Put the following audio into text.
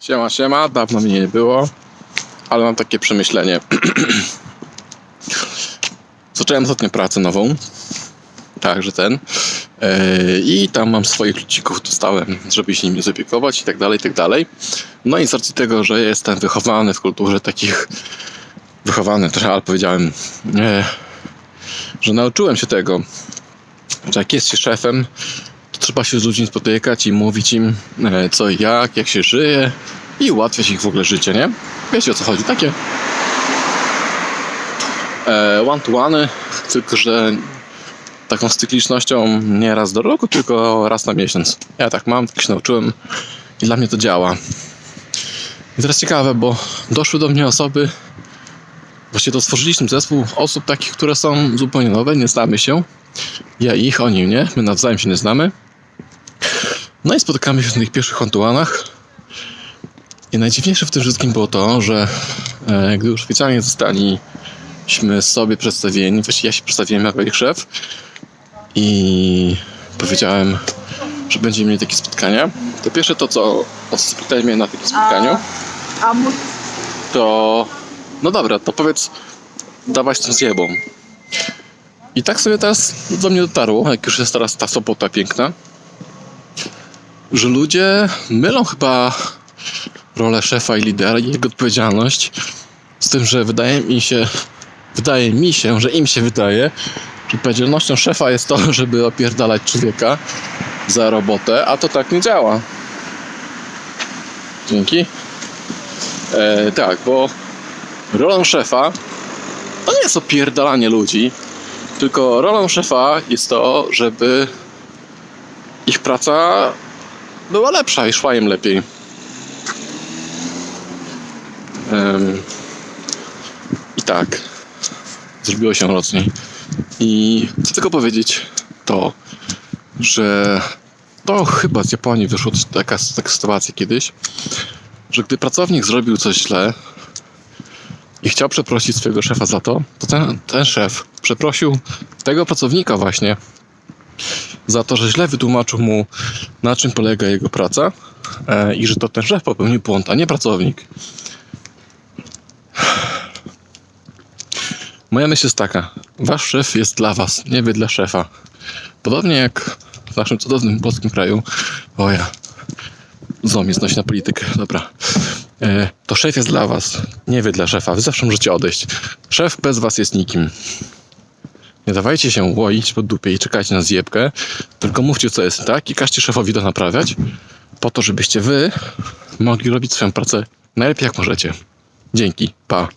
Siema, siema, dawno mnie nie było, ale mam takie przemyślenie. Zacząłem ostatnio pracę nową, także ten. Yy, I tam mam swoich ludzików, dostałem, żeby się nimi zaopiekować i tak dalej, i tak dalej. No i z racji tego, że jestem wychowany w kulturze takich, wychowany trochę, ale powiedziałem, nie, że nauczyłem się tego, że jak jest się szefem, trzeba się z ludźmi spotykać i mówić im e, co i jak, jak się żyje i ułatwiać ich w ogóle życie, nie? Wiecie o co chodzi, takie one to one, tylko że taką cyklicznością nie raz do roku, tylko raz na miesiąc. Ja tak mam, tak się nauczyłem i dla mnie to działa. I teraz ciekawe, bo doszły do mnie osoby, właściwie to stworzyliśmy zespół osób takich, które są zupełnie nowe, nie znamy się. Ja ich, oni mnie, my nawzajem się nie znamy. No i spotykamy się w tych pierwszych hontułanach. I najdziwniejsze w tym wszystkim było to, że e, gdy już oficjalnie zostaliśmy sobie przedstawieni, właściwie ja się przedstawiłem jako ich szef i powiedziałem, że będziemy mieli takie spotkania, to pierwsze to, co, spytali mnie na takim spotkaniu, A to no dobra, to powiedz, dawać z tym zjebą. I tak sobie teraz do mnie dotarło, jak już jest teraz ta sobota piękna, że ludzie mylą chyba rolę szefa i lidera i jego odpowiedzialność z tym, że wydaje mi się, wydaje mi się, że im się wydaje, że odpowiedzialnością szefa jest to, żeby opierdalać człowieka za robotę, a to tak nie działa. Dzięki. E, tak, bo rolą szefa to nie jest opierdalanie ludzi, tylko rolą szefa jest to, żeby ich praca była lepsza i szła im lepiej. Em, I tak, zrobiło się mocniej. I chcę tylko powiedzieć to, że to chyba z Japonii wyszła taka, taka sytuacja kiedyś, że gdy pracownik zrobił coś źle i chciał przeprosić swojego szefa za to, to ten, ten szef przeprosił tego pracownika właśnie za to, że źle wytłumaczył mu, na czym polega jego praca e, i że to ten szef popełnił błąd, a nie pracownik. Moja myśl jest taka. Wasz szef jest dla was, nie wy dla szefa. Podobnie jak w naszym cudownym polskim kraju. O ja. Złom jest noś na politykę. Dobra. E, to szef jest dla was, nie wy dla szefa. Wy zawsze możecie odejść. Szef bez was jest nikim. Nie dawajcie się łoić pod dupie i czekajcie na zjebkę, tylko mówcie co jest tak i każcie szefowi to naprawiać, po to, żebyście wy mogli robić swoją pracę najlepiej jak możecie. Dzięki. Pa.